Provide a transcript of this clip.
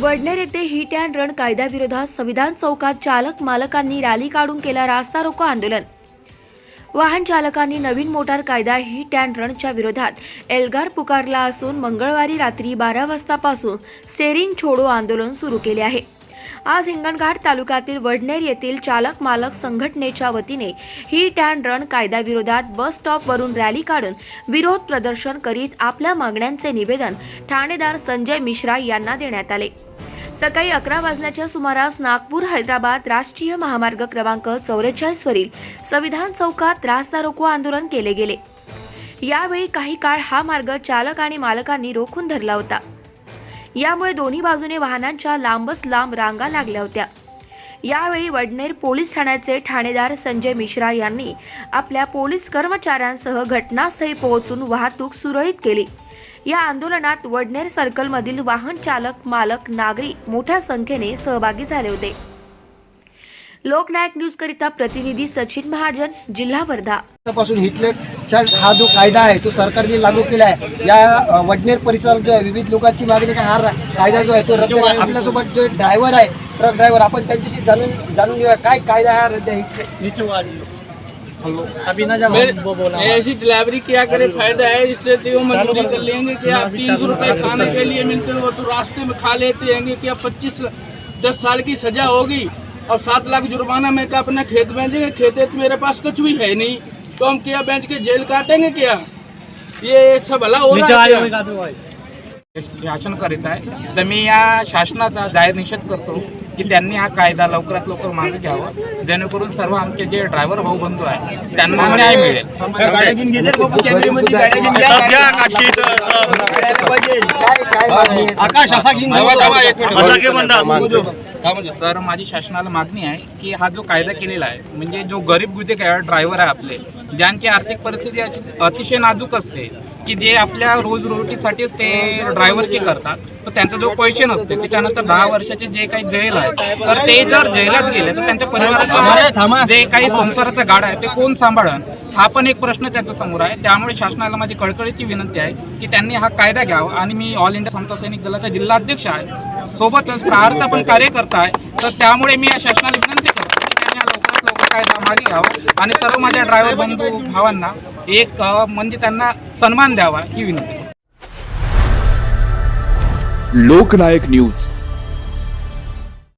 वडनेर येथे hit and run कायद्याविरोधात संविधान चौकात चालक मालकांनी रॅली काढून केला रास्ता रोको आंदोलन. वाहन चालकांनी नवीन मोटार कायदा हिट अँड रनच्या विरोधात एल्गार पुकारला असून मंगळवारी रात्री बारा वाजतापासून स्टेरिंग छोडो आंदोलन सुरू केले आहे. आज हिंगणघाट तालुक्यातील वडनेर येथील चालक मालक संघटनेच्या वतीने हिट अँड रन कायद्याविरोधात बस स्टॉपवरून रॅली काढून विरोध प्रदर्शन करीत आपल्या मागण्यांचे निवेदन ठाणेदार संजय मिश्रा यांना देण्यात आले. सकाळी अकरा वाजण्याच्या सुमारास नागपूर हैदराबाद राष्ट्रीय महामार्ग क्रमांक चौवेचाळीस वरील संविधान चौकात रास्ता रोको आंदोलन केले गेले. यावेळी काही काळ हा मार्ग चालक आणि मालकांनी रोखून धरला होता. यामुळे दोन्ही बाजूने वाहनांच्या लांबच लांब रांगा लागल्या होत्या. यावेळी वडनेर पोलीस ठाण्याचे ठाणेदार संजय मिश्रा यांनी आपल्या पोलीस कर्मचाऱ्यांसह घटनास्थळी पोहोचून वाहतूक सुरळीत केली. या आंदोलनात वडनेर सर्कलमधील वाहन चालक मालक नागरिक मोठ्या संख्येने सहभागी झाले होते. लोकनायक न्यूज करिता प्रतिनिधी सचिन महाजन जिल्हा वर्धा. पासून हिटलेट हा जो कायदा आहे तो सरकारने लागू केला आहे. या वडनेर परिसरात जो आहे विविध लोकांची मागणी आहे, हा कायदा जो आहे तो रद्द करा. आपल्यासोबत जो ड्रायव्हर आहे ट्रक ड्रायव्हर आपण त्यांच्याशी जाणून जाणून घेऊया. काय कायदा हा रद्द मेरे- ऐसी ड्राइवरी किया करे फ़ायदा है इससे तो वो मजदूरी कर लेंगे कि आप तीन सौ रुपए खाने के लिए मिलते हो तो रास्ते में खा लेते हैं कि अब पच्चीस दस साल की सजा होगी और सात लाख जुर्माना में क्या अपना खेत बेचेंगे? खेत तो मेरे पास कुछ भी है नहीं तो हम क्या बेच के जेल काटेंगे क्या? ये सब भला हो रहा है? शासन करीत आहे तर मी या शासनाचा जाहीर निषेध करतो। की त्यांनी हा कायदा लवकरात लवकर मागे घ्यावा जेणेकरून सर्व आमचे जे ड्रायव्हर भाऊ बंधू आहे त्यांना न्याय मिळेल. तर माझी शासनाला मागणी आहे की हा जो कायदा केलेला आहे म्हणजे जो गरीब गुजे ड्रायव्हर आहे आपले ज्यांची आर्थिक परिस्थिती अति- अतिशय नाजूक असते की जे आपल्या रोज रोटीसाठीच ते ड्रायव्हर के करतात तर त्यांचा जो पैसे नसते त्याच्यानंतर दहा वर्षाचे जे काही जेल आहे तर ते जर जेलात गेले तर त्यांच्या परिवाराचा जे काही संसाराचा गाडा आहे ते कोण सांभाळन? हा पण एक प्रश्न त्याच्यासमोर आहे. त्यामुळे शासनाला माझी कळकळीची विनंती आहे की त्यांनी हा कायदा घ्यावा. आणि मी ऑल इंडिया समता सैनिक दलाचा जिल्हाध्यक्ष आहे. सोबतच प्रहारचा पण कार्यकर्ता आहे. तर त्यामुळे मी या शासनाला विनंती करतो की त्यांनी हा लवकरात लवकर कायदा मागे घ्यावा. आणि सर्व माझ्या ड्रायव्हर बंधू भावांना एक म्हणजे त्यांना सन्मान द्यावा ही विनंती. लोकनायक न्यूज.